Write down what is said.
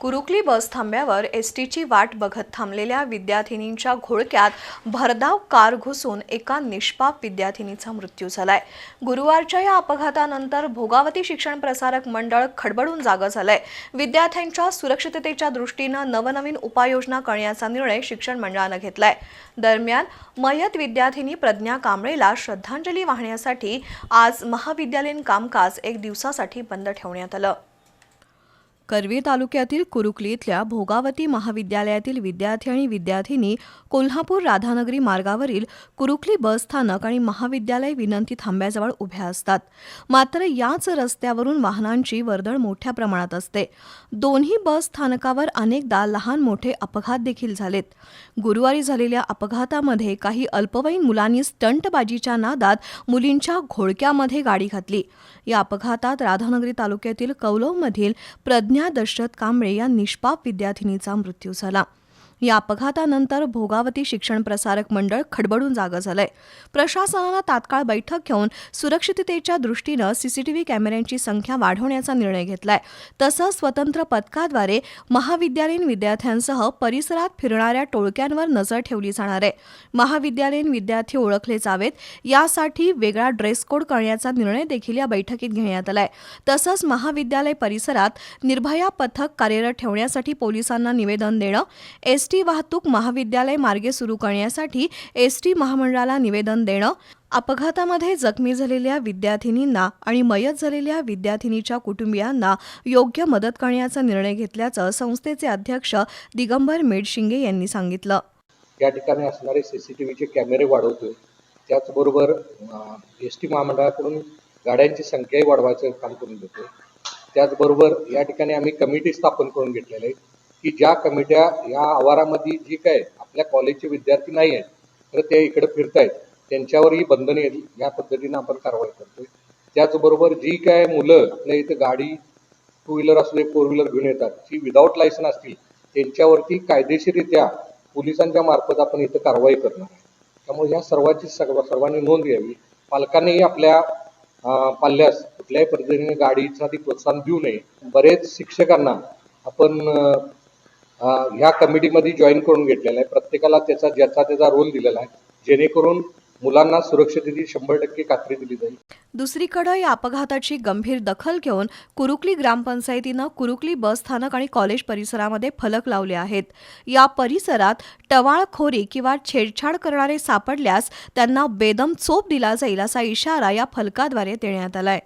कुरुकली बस थांब्यावर S टीची वाट बघत थांबलेल्या विद्यार्थिनींच्या घोळक्यात भरधाव कार घुसून एका निष्पाप विद्यार्थिनीचा मृत्यू झालाय. गुरुवारच्या या अपघातानंतर भोगावती शिक्षण प्रसारक मंडळ खडबडून जागं झालंय. विद्यार्थ्यांच्या सुरक्षिततेच्या दृष्टीनं नवनवीन उपाययोजना करण्याचा निर्णय शिक्षण मंडळानं घेतलाय. दरम्यान मयत विद्यार्थिनी प्रज्ञा कांबळेला श्रद्धांजली वाहण्यासाठी आज महाविद्यालयीन कामकाज एक दिवसासाठी बंद ठेवण्यात आलं. करवी तालुक्यातील कुरुकली इथल्या भोगावती महाविद्यालयातील विद्यार्थी आणि विद्यार्थिनी कोल्हापूर राधानगरी मार्गावरील कुरुकली बस स्थानक आणि महाविद्यालय विनंती थांब्याजवळ उभ्या असतात. मात्र याच रस्त्यावरून वाहनांची वर्दळ मोठ्या प्रमाणात असते. दोन्ही बस स्थानकावर अनेकदा लहान मोठे अपघात देखील झालेत. गुरुवारी झालेल्या अपघातामध्ये काही अल्पवयीन मुलांनी स्टंटबाजीच्या नादात मुलींच्या घोळक्यामध्ये गाडी घातली. या अपघातात राधानगरी तालुक्यातील कौलवमधील प्रज्ञा दशरथ कांबळे या निष्पाप विद्यार्थिनीचा मृत्यू झाला. या अपघातानंतर भोगावती शिक्षण प्रसारक मंडळ खडबडून जागं झालंय. प्रशासनानं तात्काळ बैठक घेऊन सुरक्षिततेच्या दृष्टीनं सीसीटीव्ही कॅमेऱ्यांची संख्या वाढवण्याचा निर्णय घेतलाय. तसंच स्वतंत्र पथकाद्वारे महाविद्यालयीन विद्यार्थ्यांसह परिसरात फिरणाऱ्या टोळक्यांवर नजर ठेवली जाणार आहे. महाविद्यालयीन विद्यार्थी ओळखले जावेत यासाठी वेगळा ड्रेस कोड करण्याचा निर्णय देखील या बैठकीत घेण्यात आलाय. तसंच महाविद्यालय परिसरात निर्भया पथक कार्यरत ठेवण्यासाठी पोलिसांना निवेदन देणं एस टी वाहतूक महाविद्यालय मार्गे सुरू करण्यासाठी एस टी महामंडळाला निवेदन देणं अपघातामध्ये जखमी झालेल्या विद्यार्थिनींना आणि मयत झालेल्या विद्यार्थिनीच्या कुटुंबियांना योग्य मदत करण्याचा निर्णय घेतल्याचं संस्थेचे अध्यक्ष दिगंबर मेडशिंगे यांनी सांगितलं. या ठिकाणी असणारे सी सी टी व्हीचे कॅमेरे वाढवतोय. त्याचबरोबर एस टी महामंडळाकडून गाड्यांची संख्याही वाढवायचं काम करून देतोय. त्याचबरोबर या ठिकाणी आम्ही कमिटी स्थापन करून घेतलेले आहे. की ज्या कमिट्या या आवारामध्ये जी काय आपल्या कॉलेजचे विद्यार्थी नाही आहेत तर ते इकडे फिरतायत. त्यांच्यावरही बंधने येईल या पद्धतीनं आपण कारवाई करतोय. त्याचबरोबर जी काय मुलं आपल्या इथं गाडी टू व्हीलर असू दे फोर व्हीलर घेऊन येतात जी विदाऊट लायसन असतील त्यांच्यावरती कायदेशीररित्या पोलिसांच्या मार्फत आपण इथं कारवाई करणार आहे. त्यामुळे या सर्वांची सर्व सर्वांनी नोंद घ्यावी. पालकांनीही आपल्या पाल्यास कुठल्याही पद्धतीने गाडीसाठी प्रोत्साहन देऊ नये. बरेच शिक्षकांना आपण ह्या कमिटीमध्ये जॉईन करून घेतलेला आहे. प्रत्येकाला त्याचा ज्याचा त्याचा रोल दिलेला आहे. जेणेकरून मुलांना सुरक्षिततेची शंभर टक्के खात्री दिली जाईल. दुसरीकडे या अपघाताची गंभीर दखल घेऊन कुरुकली ग्रामपंचायतीनं कुरुकली बस स्थानक आणि कॉलेज परिसरामध्ये फलक लावले आहेत. या परिसरात टवाळखोरी किंवा छेडछाड करणारे सापडल्यास त्यांना बेदम चोप दिला जाईल असा इशारा या फलकाद्वारे देण्यात आलाय.